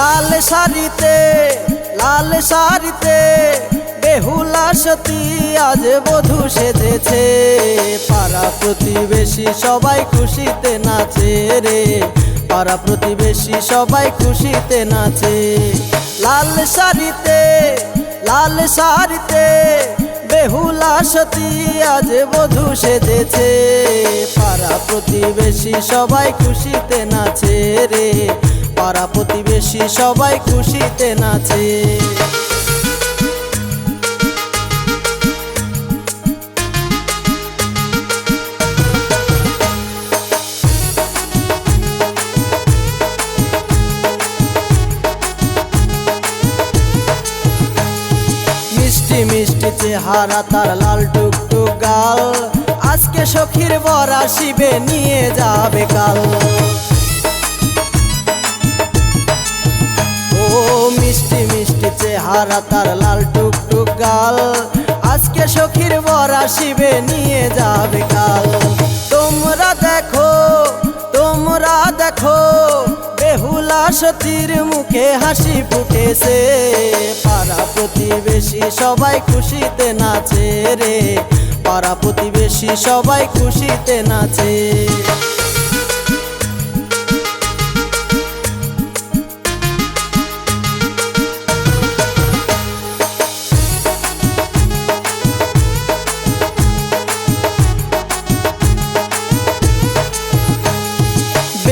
লাল শাড়িতে লাল শাড়িতে বেহুলা সতী আজ বধূ সেজেছে। পাড়া প্রতিবেশী সবাই খুশিতে নাচে রে। পাড়া প্রতিবেশী সবাই খুশিতে নাচে। লাল শাড়িতে লাল শাড়িতে বেহুলা সতী আজ বধূ সেজেছে। পাড়া প্রতিবেশী সবাই খুশিতে নাচে রে। পাড়া প্রতিবেশী সবাই খুশিতে নাচে। মিষ্টি মিষ্টি চেহারা তার লাল টুকটুক গাল। আজকে সখীর বর আসিবে, নিয়ে যাবে কাল। চেহারা তার লাল টুকটুক গাল। আজকে সখীর বর আসিবে, নিয়ে যাবে কাল। তোমরা দেখো তোমরা দেখো, বেহুলা সতীর মুখে হাসি ফুটেছে। পাড়া প্রতিবেশী সবাই খুশিতে নাচে রে। পাড়া প্রতিবেশী সবাই খুশিতে নাচে।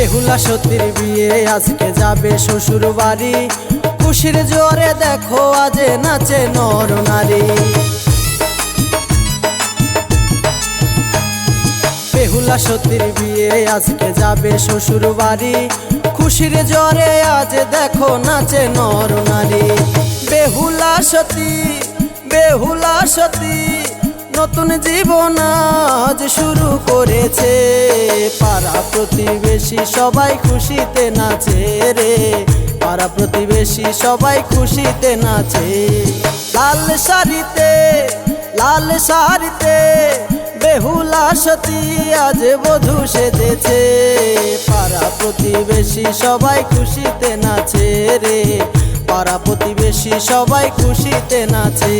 বেহুলা সতীর বিয়ে আজকে যাবে শ্বশুর বাড়ি। খুশির জোরে দেখো আজে নাচে নর নারী। বেহুলা সতীর বিয়ে আজকে যাবে শ্বশুর বাড়ি। খুশির জোরে আজ দেখো নাচে নর নারী। বেহুলা সতী বেহুলা সতী, নতুন জীবন আজ শুরু করেছে। পাড়া প্রতিবেশী সবাই খুশিতে নাচে রে। পাড়া প্রতিবেশী সবাই খুশিতে নাচে। লাল শাড়িতে লাল শাড়িতে বেহুলা সতী আজ বধূ সেজেছে। পাড়া প্রতিবেশী সবাই খুশিতে নাচে রে। পাড়া প্রতিবেশী সবাই খুশিতে নাচে।